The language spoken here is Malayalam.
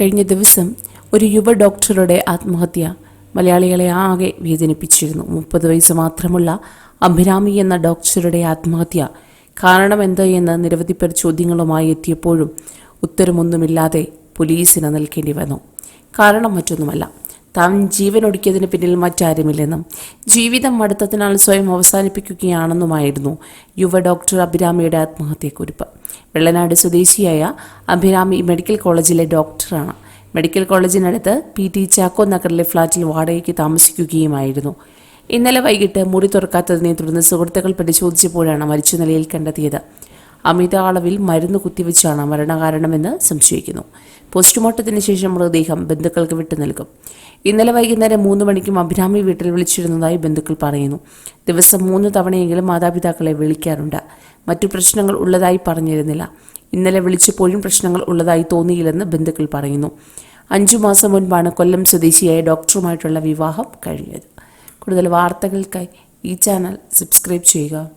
കഴിഞ്ഞ ദിവസം ഒരു യുവ ഡോക്ടറുടെ ആത്മഹത്യ മലയാളികളെ ആകെ വേദനിപ്പിച്ചിരുന്നു. മുപ്പത് വയസ്സ് മാത്രമുള്ള അഭിരാമി എന്ന ഡോക്ടറുടെ ആത്മഹത്യ കാരണമെന്ത് എന്ന് നിരവധി പേർ ചോദ്യങ്ങളുമായി എത്തിയപ്പോഴും ഉത്തരമൊന്നുമില്ലാതെ പോലീസിന് നൽകേണ്ടി വന്നു. കാരണം മറ്റൊന്നുമല്ല. താൻ ജീവനൊടുക്കിയതിന് പിന്നിൽ മറ്റാരുമില്ലെന്നും ജീവിതം മടുത്തതിനാൽ സ്വയം അവസാനിപ്പിക്കുകയാണെന്നുമായിരുന്നു യുവ ഡോക്ടർ അഭിരാമിയുടെ ആത്മഹത്യക്കുറിപ്പ് വെള്ളനാട് സ്വദേശിയായ അഭിരാമി മെഡിക്കൽ കോളേജിലെ ഡോക്ടറാണ്. മെഡിക്കൽ കോളേജിനടുത്ത് പി ടി ചാക്കോ നഗറിലെ ഫ്ളാറ്റിൽ വാടകയ്ക്ക് താമസിക്കുകയുമായിരുന്നു. ഇന്നലെ വൈകിട്ട് മുറി തുറക്കാത്തതിനെ തുടർന്ന് സുഹൃത്തുക്കൾ പരിശോധിച്ചപ്പോഴാണ് മരിച്ച നിലയിൽ കണ്ടെത്തിയത്. അമിത അളവിൽ മരുന്ന് കുത്തിവെച്ചാണ് മരണകാരണമെന്ന് സംശയിക്കുന്നു. പോസ്റ്റ്മോർട്ടത്തിന് ശേഷം മൃതദേഹം ബന്ധുക്കൾക്ക് വിട്ടു നൽകും. ഇന്നലെ വൈകുന്നേരം മൂന്ന് മണിക്കും അഭിരാമി വീട്ടിൽ വിളിച്ചിരുന്നതായി ബന്ധുക്കൾ പറയുന്നു. ദിവസം മൂന്ന് തവണയെങ്കിലും മാതാപിതാക്കളെ വിളിക്കാറുണ്ട്. മറ്റു പ്രശ്നങ്ങൾ ഉള്ളതായി പറഞ്ഞിരുന്നില്ല. ഇന്നലെ വിളിച്ചപ്പോഴും പ്രശ്നങ്ങൾ ഉള്ളതായി തോന്നിയില്ലെന്ന് ബന്ധുക്കൾ പറയുന്നു. അഞ്ചു മാസം മുൻപാണ് കൊല്ലം സ്വദേശിയായ ഡോക്ടറുമായിട്ടുള്ള വിവാഹം കഴിഞ്ഞത്. കൂടുതൽ വാർത്തകൾക്കായി ഈ ചാനൽ സബ്സ്ക്രൈബ് ചെയ്യുക.